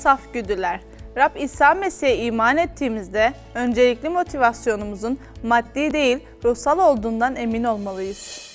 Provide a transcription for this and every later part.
saf güdüler. Rab İsa Mesih'e iman ettiğimizde öncelikli motivasyonumuzun maddi değil ruhsal olduğundan emin olmalıyız.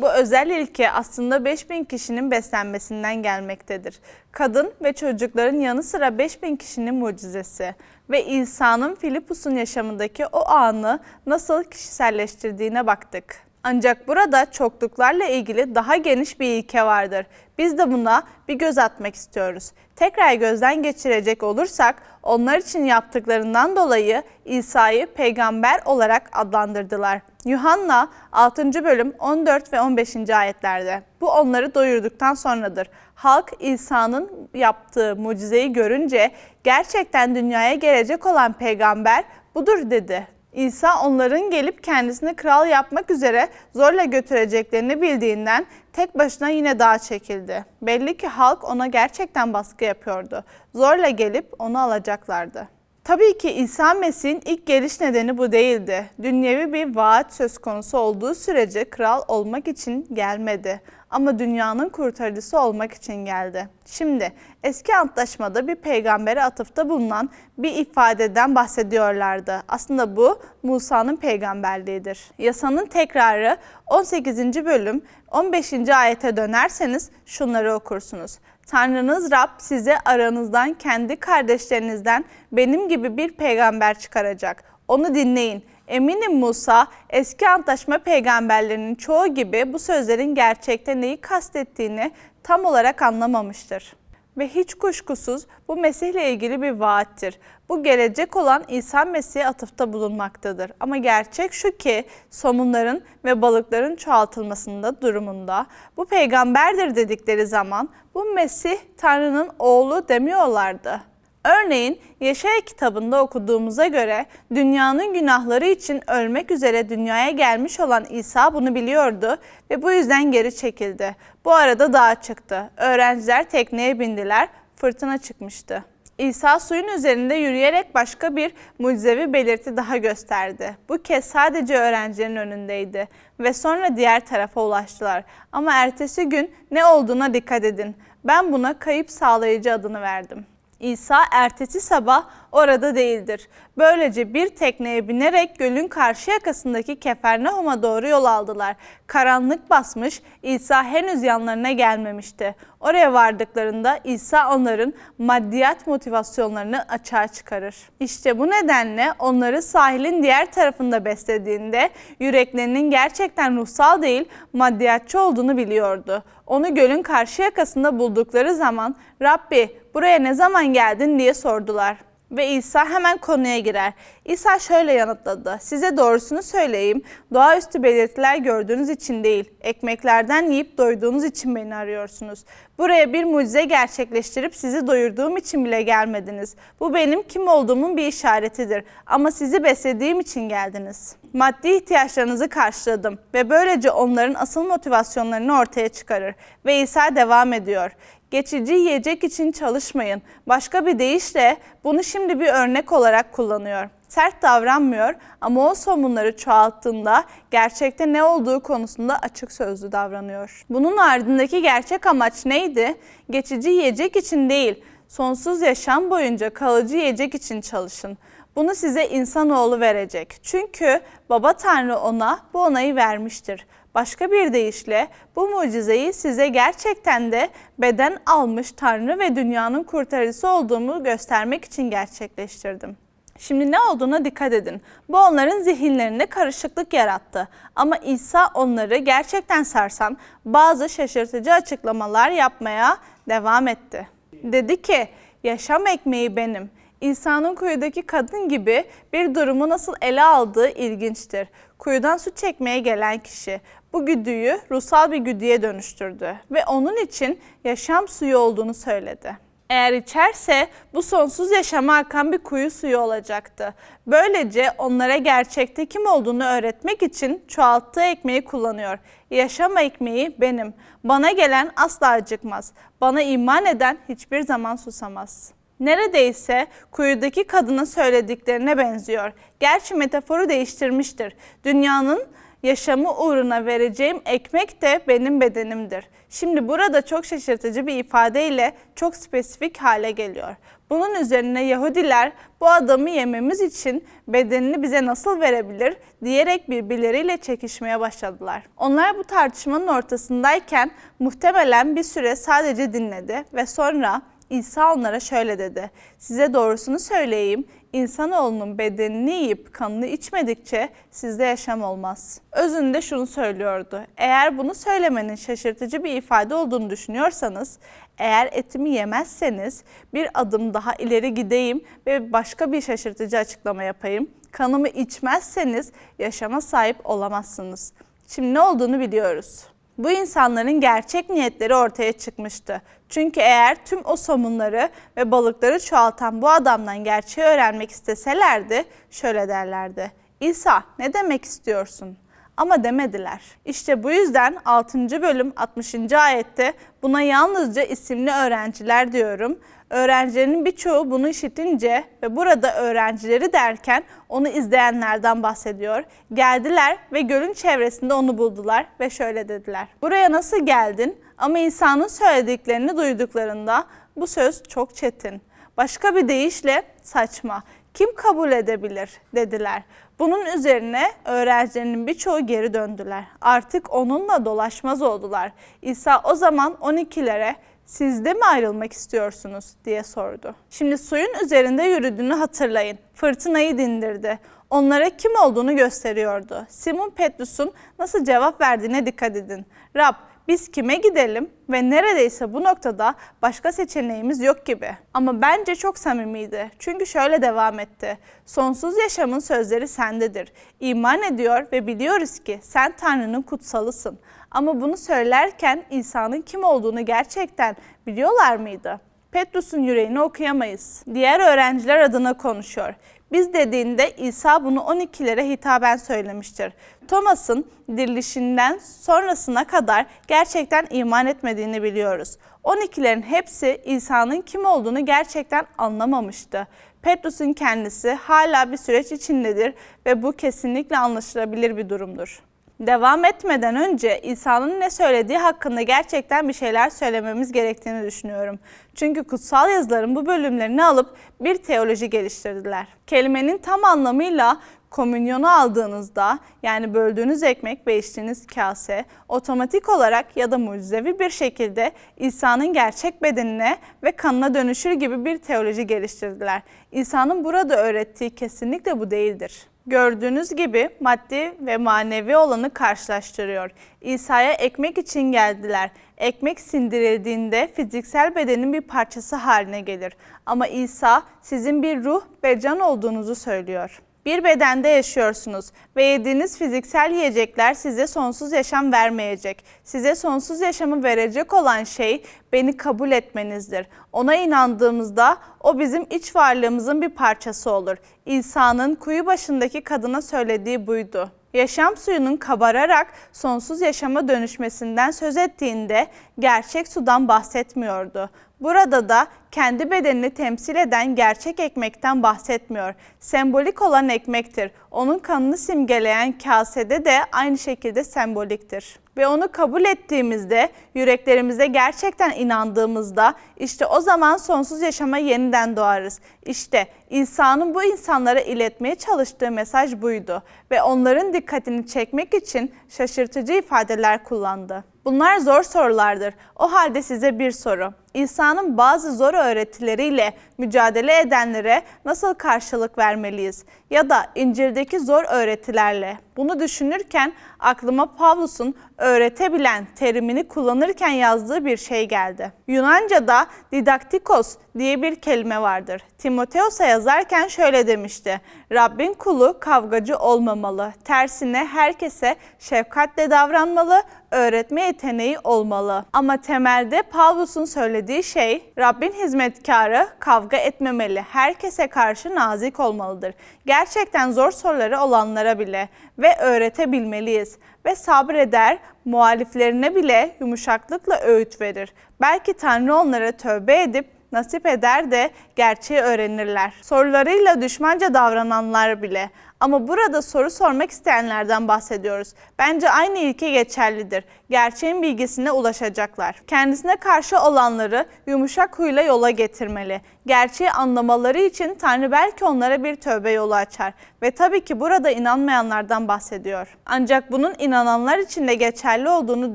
Bu özel ilke aslında 5000 kişinin beslenmesinden gelmektedir. Kadın ve çocukların yanı sıra 5000 kişinin mucizesi ve İsa'nın Filipus'un yaşamındaki o anı nasıl kişiselleştirdiğine baktık. Ancak burada çokluklarla ilgili daha geniş bir ilke vardır. Biz de buna bir göz atmak istiyoruz. Tekrar gözden geçirecek olursak onlar için yaptıklarından dolayı İsa'yı peygamber olarak adlandırdılar. Yuhanna 6. bölüm 14 ve 15. ayetlerde. Bu onları doyurduktan sonradır. Halk İsa'nın yaptığı mucizeyi görünce gerçekten dünyaya gelecek olan peygamber budur dedi. İsa onların gelip kendisini kral yapmak üzere zorla götüreceklerini bildiğinden tek başına yine dağa çekildi. Belli ki halk ona gerçekten baskı yapıyordu. Zorla gelip onu alacaklardı. Tabii ki İsa Mesih'in ilk geliş nedeni bu değildi. Dünyevi bir vaat söz konusu olduğu sürece kral olmak için gelmedi. Ama dünyanın kurtarıcısı olmak için geldi. Şimdi eski antlaşmada bir peygambere atıfta bulunan bir ifadeden bahsediyorlardı. Aslında bu Musa'nın peygamberliğidir. Yasanın tekrarı 18. bölüm 15. ayete dönerseniz şunları okursunuz. Tanrınız Rab size aranızdan kendi kardeşlerinizden benim gibi bir peygamber çıkaracak. Onu dinleyin. Eminim Musa eski antlaşma peygamberlerinin çoğu gibi bu sözlerin gerçekte neyi kastettiğini tam olarak anlamamıştır. Ve hiç kuşkusuz bu Mesih ile ilgili bir vaattir. Bu gelecek olan İsa Mesih'e atıfta bulunmaktadır. Ama gerçek şu ki somunların ve balıkların çoğaltılmasında durumunda bu peygamberdir dedikleri zaman bu Mesih Tanrı'nın oğlu demiyorlardı. Örneğin Yaşaya kitabında okuduğumuza göre dünyanın günahları için ölmek üzere dünyaya gelmiş olan İsa bunu biliyordu ve bu yüzden geri çekildi. Bu arada dağa çıktı. Öğrenciler tekneye bindiler, fırtına çıkmıştı. İsa suyun üzerinde yürüyerek başka bir mucizevi belirti daha gösterdi. Bu kez sadece öğrencilerin önündeydi ve sonra diğer tarafa ulaştılar. Ama ertesi gün ne olduğuna dikkat edin. Ben buna kayıp sağlayıcı adını verdim. İsa ertesi sabah orada değildir. Böylece bir tekneye binerek gölün karşı yakasındaki Kefernaum'a doğru yol aldılar. Karanlık basmış, İsa henüz yanlarına gelmemişti. Oraya vardıklarında İsa onların maddiyat motivasyonlarını açığa çıkarır. İşte bu nedenle onları sahilin diğer tarafında beslediğinde yüreklerinin gerçekten ruhsal değil maddiyatçı olduğunu biliyordu. Onu gölün karşı yakasında buldukları zaman Rabbi buraya ne zaman geldin diye sordular. Ve İsa hemen konuya girer. İsa şöyle yanıtladı. Size doğrusunu söyleyeyim. Doğaüstü belirtiler gördüğünüz için değil, ekmeklerden yiyip doyduğunuz için beni arıyorsunuz. Buraya bir mucize gerçekleştirip sizi doyurduğum için bile gelmediniz. Bu benim kim olduğumun bir işaretidir. Ama sizi beslediğim için geldiniz. Maddi ihtiyaçlarınızı karşıladım ve böylece onların asıl motivasyonlarını ortaya çıkarır. Ve İsa devam ediyor. Geçici yiyecek için çalışmayın. Başka bir deyişle bunu şimdi bir örnek olarak kullanıyor. Sert davranmıyor ama o somunları çoğalttığında gerçekte ne olduğu konusunda açık sözlü davranıyor. Bunun ardındaki gerçek amaç neydi? Geçici yiyecek için değil, sonsuz yaşam boyunca kalıcı yiyecek için çalışın. Bunu size insanoğlu verecek. Çünkü Baba Tanrı ona bu onayı vermiştir. Başka bir deyişle bu mucizeyi size gerçekten de beden almış Tanrı ve dünyanın kurtarıcısı olduğumu göstermek için gerçekleştirdim. Şimdi ne olduğuna dikkat edin. Bu onların zihinlerinde karışıklık yarattı. Ama İsa onları gerçekten sarsan bazı şaşırtıcı açıklamalar yapmaya devam etti. Dedi ki, yaşam ekmeği benim. İsa'nın kuyudaki kadın gibi bir durumu nasıl ele aldığı ilginçtir. Kuyudan su çekmeye gelen kişi bu güdüyü ruhsal bir güdüye dönüştürdü ve onun için yaşam suyu olduğunu söyledi. Eğer içerse bu sonsuz yaşama akan bir kuyu suyu olacaktı. Böylece onlara gerçekte kim olduğunu öğretmek için çoğalttığı ekmeği kullanıyor. Yaşam ekmeği benim. Bana gelen asla acıkmaz. Bana iman eden hiçbir zaman susamaz. Neredeyse kuyudaki kadının söylediklerine benziyor. Gerçi metaforu değiştirmiştir. Dünyanın yaşamı uğruna vereceğim ekmek de benim bedenimdir. Şimdi burada çok şaşırtıcı bir ifadeyle çok spesifik hale geliyor. Bunun üzerine Yahudiler bu adamı yememiz için bedenini bize nasıl verebilir diyerek birbirleriyle çekişmeye başladılar. Onlar bu tartışmanın ortasındayken muhtemelen bir süre sadece dinledi ve sonra İsa onlara şöyle dedi. Size doğrusunu söyleyeyim. İnsanoğlunun bedenini yiyip kanını içmedikçe sizde yaşam olmaz. Özünde şunu söylüyordu. Eğer bunu söylemenin şaşırtıcı bir ifade olduğunu düşünüyorsanız, eğer etimi yemezseniz bir adım daha ileri gideyim ve başka bir şaşırtıcı açıklama yapayım. Kanımı içmezseniz yaşama sahip olamazsınız. Şimdi ne olduğunu biliyoruz. Bu insanların gerçek niyetleri ortaya çıkmıştı. Çünkü eğer tüm o somunları ve balıkları çoğaltan bu adamdan gerçeği öğrenmek isteselerdi şöyle derlerdi. İsa ne demek istiyorsun? Ama demediler. İşte bu yüzden 6. bölüm 60. ayette buna yalnızca isimli öğrenciler diyorum. Öğrencilerin birçoğu bunu işitince ve burada öğrencileri derken onu izleyenlerden bahsediyor. Geldiler ve gölün çevresinde onu buldular ve şöyle dediler. Buraya nasıl geldin? Ama insanın söylediklerini duyduklarında bu söz çok çetin. Başka bir deyişle saçma. Kim kabul edebilir dediler. Bunun üzerine öğrencilerinin birçoğu geri döndüler. Artık onunla dolaşmaz oldular. İsa o zaman 12'lere siz de mi ayrılmak istiyorsunuz diye sordu. Şimdi suyun üzerinde yürüdüğünü hatırlayın. Fırtınayı dindirdi. Onlara kim olduğunu gösteriyordu. Simon Petrus'un nasıl cevap verdiğine dikkat edin. Rab biz kime gidelim ve neredeyse bu noktada başka seçeneğimiz yok gibi. Ama bence çok samimiydi. Çünkü şöyle devam etti. Sonsuz yaşamın sözleri sendedir. İman ediyor ve biliyoruz ki sen Tanrı'nın kutsalısın. Ama bunu söylerken insanın kim olduğunu gerçekten biliyorlar mıydı? Petrus'un yüreğini okuyamayız. Diğer öğrenciler adına konuşuyor. Biz dediğinde İsa bunu 12'lere hitaben söylemiştir. Thomas'ın dirilişinden sonrasına kadar gerçekten iman etmediğini biliyoruz. 12'lerin hepsi İsa'nın kim olduğunu gerçekten anlamamıştı. Petrus'un kendisi hala bir süreç içindedir ve bu kesinlikle anlaşılabilir bir durumdur. Devam etmeden önce İsa'nın ne söylediği hakkında gerçekten bir şeyler söylememiz gerektiğini düşünüyorum. Çünkü kutsal yazıların bu bölümlerini alıp bir teoloji geliştirdiler. Kelimenin tam anlamıyla komünyonu aldığınızda yani böldüğünüz ekmek ve içtiğiniz kase otomatik olarak ya da mucizevi bir şekilde İsa'nın gerçek bedenine ve kanına dönüşür gibi bir teoloji geliştirdiler. İsa'nın burada öğrettiği kesinlikle bu değildir. Gördüğünüz gibi maddi ve manevi olanı karşılaştırıyor. İsa'ya ekmek için geldiler. Ekmek sindirildiğinde fiziksel bedenin bir parçası haline gelir. Ama İsa sizin bir ruh ve can olduğunuzu söylüyor. Bir bedende yaşıyorsunuz ve yediğiniz fiziksel yiyecekler size sonsuz yaşam vermeyecek. Size sonsuz yaşamı verecek olan şey beni kabul etmenizdir. Ona inandığımızda o bizim iç varlığımızın bir parçası olur. İsa'nın kuyu başındaki kadına söylediği buydu. Yaşam suyunun kabararak sonsuz yaşama dönüşmesinden söz ettiğinde gerçek sudan bahsetmiyordu. Burada da kendi bedenini temsil eden gerçek ekmekten bahsetmiyor. Sembolik olan ekmektir. Onun kanını simgeleyen kasede de aynı şekilde semboliktir. Ve onu kabul ettiğimizde, yüreklerimize gerçekten inandığımızda işte o zaman sonsuz yaşama yeniden doğarız. İşte İsa'nın bu insanlara iletmeye çalıştığı mesaj buydu ve onların dikkatini çekmek için şaşırtıcı ifadeler kullandı. Bunlar zor sorulardır. O halde size bir soru. İsa'nın bazı zor öğretileriyle mücadele edenlere nasıl karşılık vermeliyiz? Ya da İncil'deki zor öğretilerle. Bunu düşünürken aklıma Pavlus'un öğretebilen terimini kullanırken yazdığı bir şey geldi. Yunanca'da didaktikos diye bir kelime vardır. Timoteos'a yazarken şöyle demişti. Rabbin kulu kavgacı olmamalı. Tersine herkese şefkatle davranmalı, öğretme yeteneği olmalı. Ama temelde Pavlus'un söylediği şey Rabbin hizmetkarı kavga etmemeli. Herkese karşı nazik olmalıdır. Gerçekten zor soruları olanlara bile ve öğretebilmeliyiz ve sabreder, muhaliflerine bile yumuşaklıkla öğüt verir. Belki Tanrı onlara tövbe edip nasip eder de gerçeği öğrenirler. Sorularıyla düşmanca davrananlar bile Ama burada soru sormak isteyenlerden bahsediyoruz. Bence aynı ilke geçerlidir. Gerçeğin bilgisine ulaşacaklar. Kendisine karşı olanları yumuşak huyla yola getirmeli. Gerçeği anlamaları için Tanrı belki onlara bir tövbe yolu açar. Ve tabii ki burada inanmayanlardan bahsediyor. Ancak bunun inananlar için de geçerli olduğunu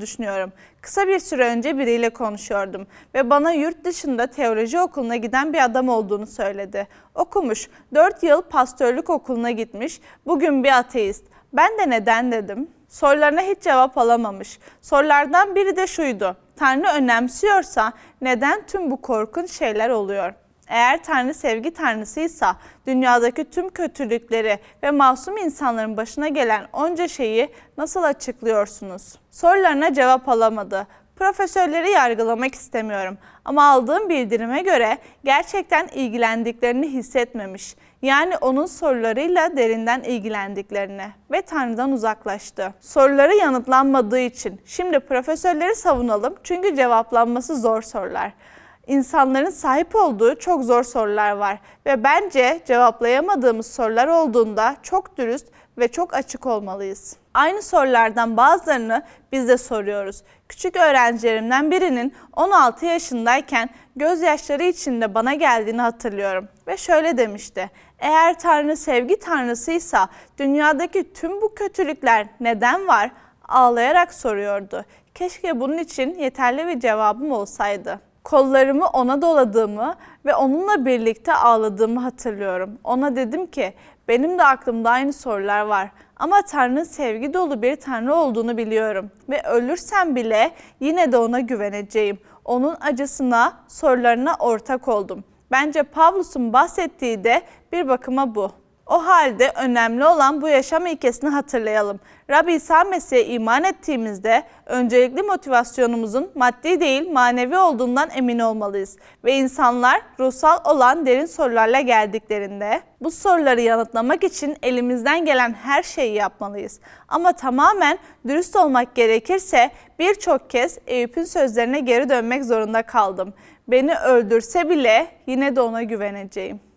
düşünüyorum. Kısa bir süre önce biriyle konuşuyordum ve bana yurt dışında teoloji okuluna giden bir adam olduğunu söyledi. Okumuş, 4 yıl pastörlük okuluna gitmiş, bugün bir ateist. Ben de neden dedim. Sorularına hiç cevap alamamış. Sorulardan biri de şuydu. Tanrı önemsiyorsa neden tüm bu korkunç şeyler oluyor? Eğer Tanrı sevgi tanrısıysa dünyadaki tüm kötülükleri ve masum insanların başına gelen onca şeyi nasıl açıklıyorsunuz? Sorularına cevap alamadı. Profesörleri yargılamak istemiyorum ama aldığım bildirime göre gerçekten ilgilendiklerini hissetmemiş. Yani onun sorularıyla derinden ilgilendiklerini ve Tanrı'dan uzaklaştı. Soruları yanıtlanmadığı için şimdi profesörleri savunalım çünkü cevaplanması zor sorular insanların sahip olduğu çok zor sorular var ve bence cevaplayamadığımız sorular olduğunda çok dürüst ve çok açık olmalıyız. Aynı sorulardan bazılarını biz de soruyoruz. Küçük öğrencilerimden birinin 16 yaşındayken gözyaşları içinde bana geldiğini hatırlıyorum ve şöyle demişti. Eğer Tanrı sevgi tanrısıysa dünyadaki tüm bu kötülükler neden var? Ağlayarak soruyordu. Keşke bunun için yeterli bir cevabım olsaydı kollarımı ona doladığımı ve onunla birlikte ağladığımı hatırlıyorum. Ona dedim ki benim de aklımda aynı sorular var ama Tanrı'nın sevgi dolu bir Tanrı olduğunu biliyorum ve ölürsem bile yine de ona güveneceğim. Onun acısına, sorularına ortak oldum. Bence Pavlus'un bahsettiği de bir bakıma bu. O halde önemli olan bu yaşam ilkesini hatırlayalım. Rabbi İsa Mesih'e iman ettiğimizde öncelikli motivasyonumuzun maddi değil manevi olduğundan emin olmalıyız. Ve insanlar ruhsal olan derin sorularla geldiklerinde bu soruları yanıtlamak için elimizden gelen her şeyi yapmalıyız. Ama tamamen dürüst olmak gerekirse birçok kez Eyüp'ün sözlerine geri dönmek zorunda kaldım. Beni öldürse bile yine de ona güveneceğim.